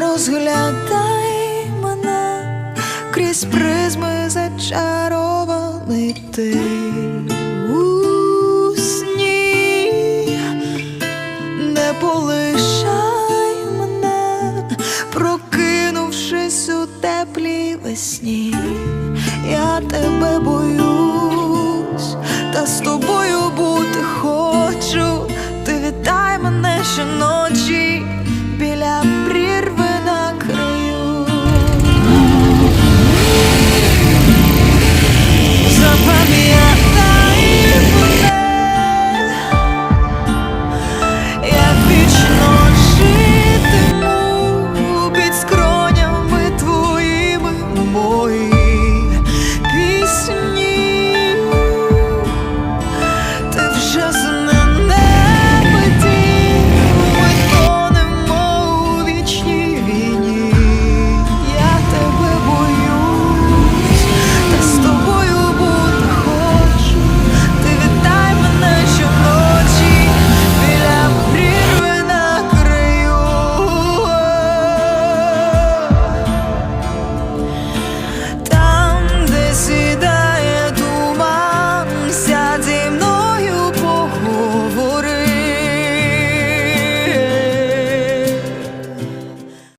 розглядай мене крізь призми зачарований ти у не полишай мене, прокинувшись у теплій весні, я тебе боюсь.